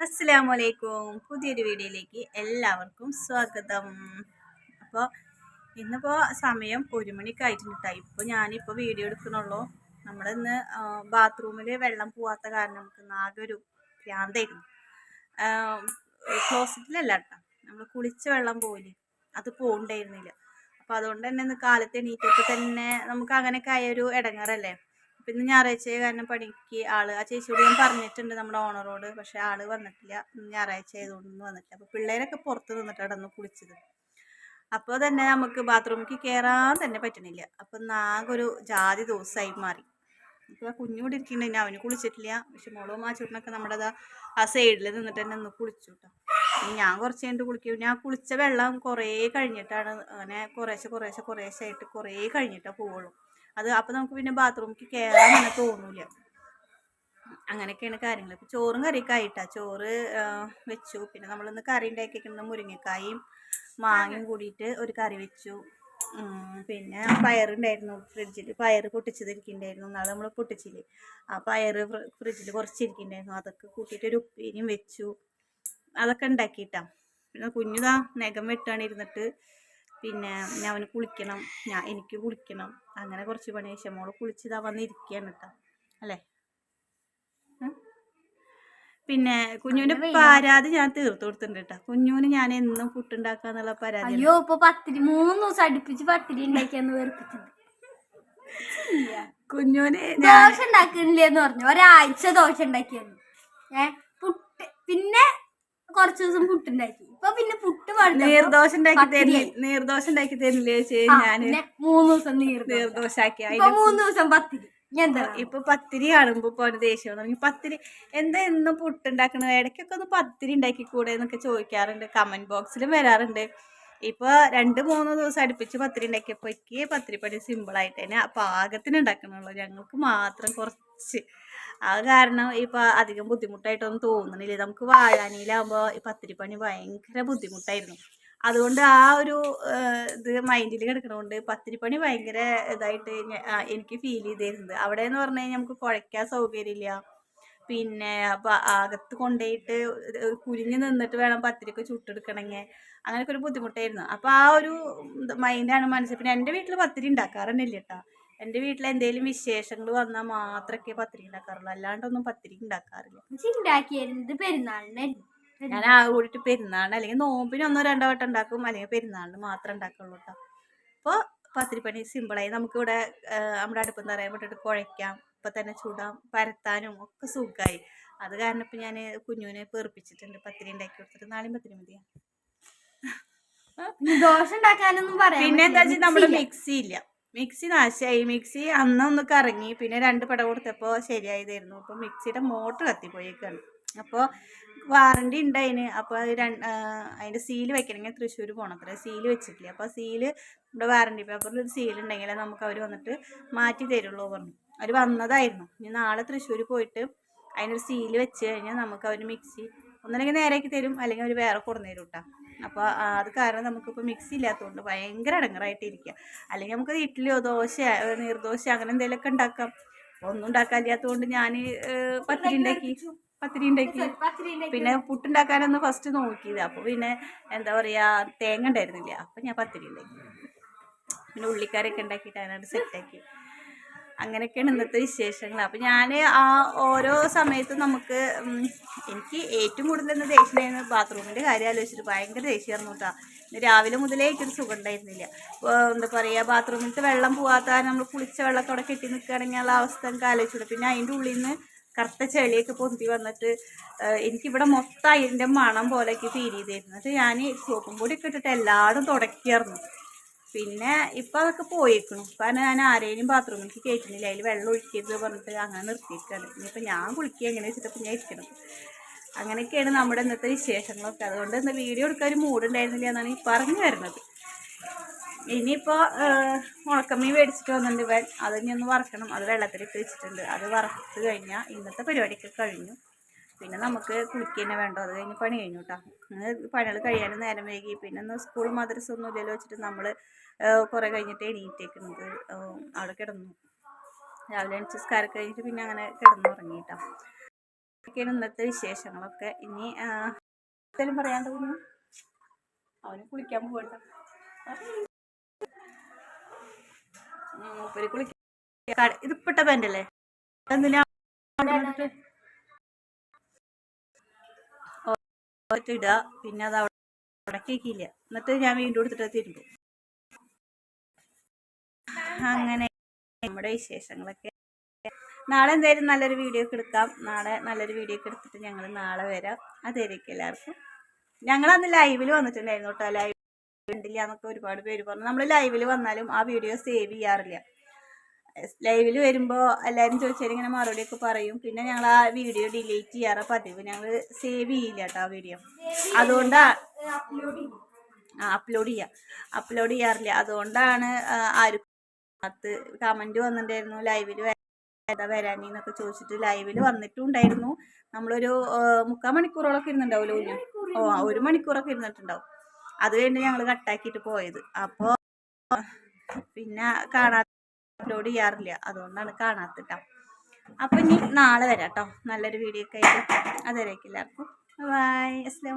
അസ്സലാമു അലൈക്കും പുതിയൊരു വീഡിയോയിലേക്ക് എല്ലാവർക്കും സ്വാഗതം. അപ്പോൾ ഇന്നിപ്പോൾ സമയം ഒരു മണിക്കായിട്ടുണ്ട് കേട്ടോ ഇപ്പോൾ ഞാനിപ്പോൾ വീഡിയോ എടുക്കണുള്ളൂ നമ്മളിന്ന് ബാത്റൂമിൽ വെള്ളം പോവാത്ത കാരണം നമുക്ക് ആകെ ഒരു ഭ്രാന്തായിരുന്നു. ക്ലോസറ്റിലല്ല കേട്ടോ നമ്മൾ കുളിച്ച വെള്ളം പോയില്ലേ? അത് പോകണ്ടായിരുന്നില്ല അപ്പോൾ അതുകൊണ്ട് തന്നെ ഇന്ന് കാലത്ത് എണീറ്റപ്പോൾ തന്നെ നമുക്ക് അങ്ങനെയൊക്കെ ആയൊരു ഇടങ്ങാറല്ലേ ഇന്ന് ഞായറാഴ്ച കാരണം പണിക്ക് ആൾ ആ ചേച്ചിയോട് ഞാൻ പറഞ്ഞിട്ടുണ്ട് നമ്മുടെ ഓണറോട് പക്ഷെ ആൾ വന്നിട്ടില്ല. ഞായറാഴ്ച ആയതുകൊണ്ടൊന്നും വന്നിട്ടില്ല. അപ്പോൾ പിള്ളേരൊക്കെ പുറത്ത് നിന്നിട്ടാണ് ഒന്ന് കുളിച്ചത്. അപ്പോൾ തന്നെ നമുക്ക് ബാത്റൂമിലേക്ക് കയറാൻ തന്നെ പറ്റണില്ല. അപ്പം ഒരു ജാതി ദിവസമായി മാറി. ഇപ്പോൾ കുഞ്ഞുകൂടി ഇരിക്കുന്നുണ്ട്. അവന് കുളിച്ചിട്ടില്ല. പക്ഷെ മോളും ആ നമ്മുടെ ആ സൈഡിൽ നിന്നിട്ട് തന്നെ ഒന്ന് കുളിച്ചു കേട്ടോ ഞാൻ കുറച്ച് കഴിഞ്ഞിട്ട് കുളിക്കും. ഞാൻ കുളിച്ച വെള്ളം കുറേ കഴിഞ്ഞിട്ടാണ് അങ്ങനെ കുറേശ്ശെ കുറേശ്ശെ കുറേശ്ശെ ആയിട്ട് കുറേ കഴിഞ്ഞിട്ടാണ് പോവുള്ളൂ. അത് അപ്പോൾ നമുക്ക് പിന്നെ ബാത്റൂമിൽ കയറാൻ തന്നെ തോന്നൂല അങ്ങനെയൊക്കെയാണ് കാര്യങ്ങൾ ഇപ്പോൾ ചോറും കറിയൊക്കെ ആയിട്ടാ. ചോറ് വെച്ചു. പിന്നെ നമ്മളിന്ന് കറി ഉണ്ടാക്കിയിരിക്കുന്നത് മുരിങ്ങക്കായും മാങ്ങയും കൂടിയിട്ട് ഒരു കറി വെച്ചു. പിന്നെ പയറുണ്ടായിരുന്നു ഫ്രിഡ്ജിൽ പയർ പൊട്ടിച്ചതിരിക്കുന്നുണ്ടായിരുന്നു നാളെ നമ്മൾ പൊട്ടിച്ചില്ലേ. ആ പയർ ഫ്രിഡ്ജിൽ കുറച്ചിരിക്കുന്നുണ്ടായിരുന്നു അതൊക്കെ കൂട്ടിയിട്ട് ഒരു ഉപ്പേരിയും വെച്ചു. അതൊക്കെ ഉണ്ടാക്കിയിട്ടാ. പിന്നെ കുഞ്ഞുതാ നഖം വെട്ടാണ് ഇരുന്നിട്ട് പിന്നെ ഞാൻ അവന് കുളിക്കണം ഞാൻ എനിക്ക് കുളിക്കണം. അങ്ങനെ കുറച്ച് പണി ശേഷം മോൾ കുളിച്ചിതാ വന്നിരിക്കുകയാണ് കേട്ടോ അല്ലേ? പിന്നെ കുഞ്ഞുവിന്റെ പരാതി ഞാൻ തീർത്തു കൊടുത്തിട്ടുണ്ട് കേട്ടോ കുഞ്ഞുവിന് ഞാൻ എന്നും പുട്ടുണ്ടാക്കാന്നുള്ള പരാതി അയ്യോ ഇപ്പൊ പത്തിരി മൂന്ന് ദിവസം അടുപ്പിച്ച് പത്തിരി ഉണ്ടാക്കിയെന്ന് വേർപ്പിച്ചിട്ടുണ്ട് കുഞ്ഞുവിന് ദോശ ഉണ്ടാക്കുന്നില്ലെന്ന് പറഞ്ഞു. ഒരാഴ്ച ദോശ ഉണ്ടാക്കിയെന്ന് ഏ പുട്ട്. പിന്നെ കുറച്ച് ദിവസം പുട്ടുണ്ടാക്കി. ഇപ്പൊ പിന്നെ പുട്ട് നീർദോശ ഉണ്ടാക്കി തരില്ലേ. നീർദോശ ഉണ്ടാക്കി തരില്ലേ ചേച്ചി ഞാൻ? മൂന്ന് ദിവസം നീർ നീർദോശ ആക്കി മൂന്ന് ദിവസം പത്തിരി. ഇപ്പൊ പത്തിരി കാണുമ്പോ ഇപ്പൊ ദേഷ്യം തുടങ്ങി പത്തിരി എന്താ എന്നും പുട്ടുണ്ടാക്കണത്? ഇടയ്ക്കൊക്കെ ഒന്ന് പത്തിരി ഉണ്ടാക്കി കൂടെ എന്നൊക്കെ ചോദിക്കാറുണ്ട്. കമന്റ് ബോക്സിലും വരാറുണ്ട്. ഇപ്പൊ രണ്ട് മൂന്ന് ദിവസം അടുപ്പിച്ച് പത്തിരി ഉണ്ടാക്കിയപ്പോ എനിക്ക് പത്തിരി പണി സിമ്പിൾ ആയിട്ട് തന്നെ പാകത്തിന് ഉണ്ടാക്കണുള്ളൂ. ഞങ്ങൾക്ക് മാത്രം കുറച്ച്. അത് കാരണം ഇപ്പൊ അധികം ബുദ്ധിമുട്ടായിട്ടൊന്നും തോന്നണില്ല. നമുക്ക് വാഴാനിയിലാകുമ്പോ ഈ പത്തിരി പണി ഭയങ്കര ബുദ്ധിമുട്ടായിരുന്നു. അതുകൊണ്ട് ആ ഒരു ഇത് മൈൻഡിൽ കിടക്കണോണ്ട് പത്തിരിപ്പണി ഭയങ്കര ഇതായിട്ട് എനിക്ക് ഫീൽ ചെയ്തിരുന്നത്. അവിടെ എന്ന് പറഞ്ഞു കഴിഞ്ഞാൽ നമുക്ക് കുഴയ്ക്കാൻ സൗകര്യമില്ല. പിന്നെ അപ്പൊ അകത്ത് കൊണ്ടുപോയിട്ട് ഇത് കുനിഞ്ഞ് നിന്നിട്ട് വേണം പത്തിരിക്ക് ചുട്ടെടുക്കണമെങ്കിൽ അങ്ങനെയൊക്കെ ഒരു ബുദ്ധിമുട്ടായിരുന്നു. അപ്പോൾ ആ ഒരു മൈൻഡാണ് മനസ്സിൽ. പിന്നെ എന്റെ വീട്ടിൽ പത്തിരി ഉണ്ടാക്കാറന്നില്ല കേട്ടോ എന്റെ വീട്ടിൽ എന്തെങ്കിലും വിശേഷങ്ങൾ വന്നാൽ മാത്രമേ പത്തിരി ഉണ്ടാക്കാറുള്ളൂ അല്ലാണ്ടൊന്നും പത്തിരി ഉണ്ടാക്കാറില്ല പെരുന്നാളിനായിരുന്നു ഞാൻ ആ കൂടിയിട്ട് പെരുന്നാളിന് അല്ലെങ്കിൽ നോമ്പിന് ഒന്നോ രണ്ടോ വട്ടം ഉണ്ടാക്കും അല്ലെങ്കിൽ പെരുന്നാളിന് മാത്രം ഉണ്ടാക്കുള്ളൂ കേട്ടോ അപ്പോൾ പത്തിരിപ്പണി സിമ്പിളായി നമുക്കിവിടെ നമ്മുടെ അടുപ്പം തറയാൻ വിട്ടിട്ട് കുഴയ്ക്കാം. ഇപ്പം തന്നെ ചൂടാം. പരത്താനും ഒക്കെ സുഖമായി അത് കാരണം ഇപ്പം ഞാൻ കുഞ്ഞുവിനെ പേർപ്പിച്ചിട്ടുണ്ട്. പത്തിരി ഉണ്ടാക്കി കൊടുത്തിട്ട്. നാളെയും പത്തിരി മതിയാ? ദോശ ഉണ്ടാക്കാനൊന്നും പറയാം പിന്നെ എന്താ വെച്ചാൽ നമ്മുടെ മിക്സി ഇല്ല. മിക്സി നാശമായി മിക്സി അന്നൊന്ന് കറങ്ങി. പിന്നെ രണ്ട് പട കൊടുത്തപ്പോൾ ശരിയായതായിരുന്നു. അപ്പോൾ മിക്സിയുടെ മോട്ടർ കത്തിപ്പോയേക്കാണ്. അപ്പോൾ വാറണ്ടി ഉണ്ട് അതിന് അപ്പോൾ അത് സീൽ വെക്കണമെങ്കിൽ തൃശ്ശൂർ പോകണം സീൽ വെച്ചിട്ടില്ല. അപ്പോൾ സീൽ നമ്മുടെ വാറണ്ടി പേപ്പറിൽ ഒരു സീൽ ഉണ്ടെങ്കിൽ നമുക്ക് അവർ വന്നിട്ട് മാറ്റി തരുള്ളൂ പറഞ്ഞു. അവർ വന്നതായിരുന്നു. ഇനി നാളെ തൃശ്ശൂർ പോയിട്ട് അതിനൊരു സീൽ വെച്ച് കഴിഞ്ഞാൽ നമുക്ക് അവർ മിക്സി ഒന്നല്ലെങ്കിൽ നേരേക്ക് തരും അല്ലെങ്കിൽ അവർ വേറെ കൊടുന്നു തരും കേട്ടോ അപ്പോൾ അത് കാരണം നമുക്കിപ്പോൾ മിക്സി ഇല്ലാത്തതുകൊണ്ട് ഭയങ്കര അടങ്ങറായിട്ട് ഇരിക്കുക അല്ലെങ്കിൽ നമുക്ക് ഇഡ്ഡലിയോ ദോശ നീർദോശ അങ്ങനെ എന്തെങ്കിലുമൊക്കെ ഉണ്ടാക്കാം ഒന്നും ഉണ്ടാക്കാനില്ലാത്തതുകൊണ്ട് ഞാൻ പത്തിരി ഉണ്ടാക്കി പത്തിരി ഉണ്ടാക്കി പിന്നെ പുട്ടുണ്ടാക്കാനൊന്ന് ഫസ്റ്റ് നോക്കിയത്. അപ്പോൾ പിന്നെ എന്താ പറയുക തേങ്ങ ഉണ്ടായിരുന്നില്ല? അപ്പോൾ ഞാൻ പത്തിരി ഉണ്ടാക്കി പിന്നെ ഉള്ളിക്കറിയൊക്കെ ഉണ്ടാക്കിയിട്ട് അതിനകത്ത് സെറ്റാക്കി അങ്ങനെയൊക്കെയാണ് ഇന്നത്തെ വിശേഷങ്ങൾ. അപ്പോൾ ഞാൻ ആ ഓരോ സമയത്തും നമുക്ക് എനിക്ക് ഏറ്റവും കൂടുതൽ ഇന്ന് ദേഷ്യമായിരുന്നു ബാത്റൂമിന്റെ കാര്യം ആലോചിച്ചിട്ട് ഭയങ്കര ദേഷ്യമായിരുന്നു കേട്ടോ. ഇന്ന് രാവിലെ മുതലേ എനിക്കൊരു സുഖം ഉണ്ടായിരുന്നില്ല എന്താ പറയുക ബാത്റൂമിലത്തെ വെള്ളം പോകാത്ത നമ്മൾ കുളിച്ച വെള്ളമൊക്കെ അവിടെ കെട്ടി നിൽക്കുകയാണെങ്കിൽ ഉള്ള അവസ്ഥ നമുക്ക് ആലോചിച്ചിട്ട്. പിന്നെ അതിന്റെ ഉള്ളിൽ നിന്ന് കറുത്ത ചെളിയൊക്കെ പൊന്തി വന്നിട്ട് എനിക്കിവിടെ മൊത്തം അതിന്റെ മണം പോലെയൊക്കെ ഫീൽ ചെയ്തിരുന്നു. എന്നിട്ട് ഞാൻ സോപ്പും പൊടിയൊക്കെ ഇട്ടിട്ട് എല്ലായിടും തുടക്കിയായിരുന്നു. പിന്നെ ഇപ്പം അതൊക്കെ പോയേക്കണു. കാരണം ഞാൻ ആരെയും ബാത്റൂമിലേക്ക് കയറ്റുന്നില്ല അതിൽ വെള്ളം ഒഴിക്കരുത് പറഞ്ഞിട്ട് അങ്ങനെ നിർത്തിയിരിക്കുകയാണ് ഇനിയിപ്പോൾ ഞാൻ കുളിക്കുക എങ്ങനെ വെച്ചിട്ട് ഞാൻ ഇരിക്കണം അങ്ങനെയൊക്കെയാണ് നമ്മുടെ ഇന്നത്തെ വിശേഷങ്ങളൊക്കെ. അതുകൊണ്ട് ഇന്ന് വീഡിയോ എടുക്കാൻ ഒരു മൂടുണ്ടായിരുന്നില്ല എന്നാണ് ഈ പറഞ്ഞു വരുന്നത്. ഇനിയിപ്പോൾ ഉണക്കമ്മീൻ മേടിച്ചിട്ട് വന്നിട്ടുണ്ട് അത് ഇനി ഒന്ന് വറക്കണം. അത് വെള്ളത്തിലിട്ട് വെച്ചിട്ടുണ്ട്. അത് വറുത്ത് കഴിഞ്ഞാൽ ഇന്നത്തെ പരിപാടിയൊക്കെ കഴിഞ്ഞു. പിന്നെ നമുക്ക് കുളിക്ക് തന്നെ വേണ്ടോ? അത് കഴിഞ്ഞ് പണി കഴിഞ്ഞു കേട്ടോ അങ്ങനെ പണികൾ കഴിയാനും നേരം വൈകി. പിന്നെ ഒന്ന് സ്കൂൾ മദ്രസ ഒന്നും ഇല്ലല്ലോ വെച്ചിട്ട് നമ്മൾ കുറേ കഴിഞ്ഞിട്ട് എണീറ്റേക്കുന്നത്. അവിടെ കിടന്നു. രാവിലെ എണീച്ച് സ്കാരം കഴിഞ്ഞിട്ട് പിന്നെ അങ്ങനെ കിടന്നു ഉറങ്ങി കേട്ടോ ഒക്കെയാണ് ഇന്നത്തെ വിശേഷങ്ങളൊക്കെ. ഇനി എന്തെങ്കിലും പറയാണ്ട് തോന്നുന്നു? അവന് കുളിക്കാൻ പോകണ്ട മൂപ്പര് ഇതിപ്പിട്ട പാന്റല്ലേ എന്തിനാ ഇടുക പിന്നെ അത് അവിടെ അവിടെ എന്നിട്ട് ഞാൻ വീണ്ടും എടുത്തിട്ട് തിരുമ്പും. അങ്ങനെ നമ്മുടെ വിശേഷങ്ങളൊക്കെ. നാളെ എന്തായാലും നല്ലൊരു വീഡിയോ ഒക്കെ എടുക്കാം. നാളെ നല്ലൊരു വീഡിയോ ഒക്കെ എടുത്തിട്ട് ഞങ്ങൾ നാളെ വരാം. അതായിരിക്കും എല്ലാവർക്കും. ഞങ്ങൾ അന്ന് ലൈവിൽ വന്നിട്ടുണ്ടായിരുന്നു കേട്ടോ ലൈവ് ഉണ്ടില്ല എന്നൊക്കെ ഒരുപാട് പേര് പറഞ്ഞു. നമ്മൾ ലൈവിൽ വന്നാലും ആ വീഡിയോ സേവ് ചെയ്യാറില്ല. ലൈവിൽ വരുമ്പോൾ എല്ലാവരും ചോദിച്ചാൽ ഇങ്ങനെ മറുപടിയൊക്കെ പറയും. പിന്നെ ഞങ്ങൾ ആ വീഡിയോ ഡിലീറ്റ് ചെയ്യാറ് പതിവ്. ഞങ്ങൾ സേവ് ചെയ്യില്ല കേട്ടോ ആ വീഡിയോ അതുകൊണ്ടാ ആ അപ്ലോഡ് ചെയ്യാം. അപ്ലോഡ് ചെയ്യാറില്ല. അതുകൊണ്ടാണ് ആരും അത് കമന്റ് വന്നിട്ടുണ്ടായിരുന്നു. ലൈവിൽ ഏതാ വരാനെന്നൊക്കെ ചോദിച്ചിട്ട് ലൈവിൽ വന്നിട്ടുണ്ടായിരുന്നു. നമ്മളൊരു മുക്കാൽ മണിക്കൂറോളൊക്കെ ഇരുന്നുണ്ടാവുമല്ലോ ഓ ഒരു മണിക്കൂറൊക്കെ ഇരുന്നിട്ടുണ്ടാവും. അത് കഴിഞ്ഞ് ഞങ്ങൾ കട്ടാക്കിയിട്ട് പോയത്. അപ്പോൾ പിന്നെ കാണാത്ത അപ്ലോഡ് ചെയ്യാറില്ല. അതുകൊണ്ടാണ് കാണാത്തിട്ടോ അപ്പം ഇനി നാളെ വരാം കേട്ടോ നല്ലൊരു വീഡിയോ ഒക്കെ ആയിട്ട്. അതുവരേക്കും എല്ലാവർക്കും. ബൈ അസ്സാം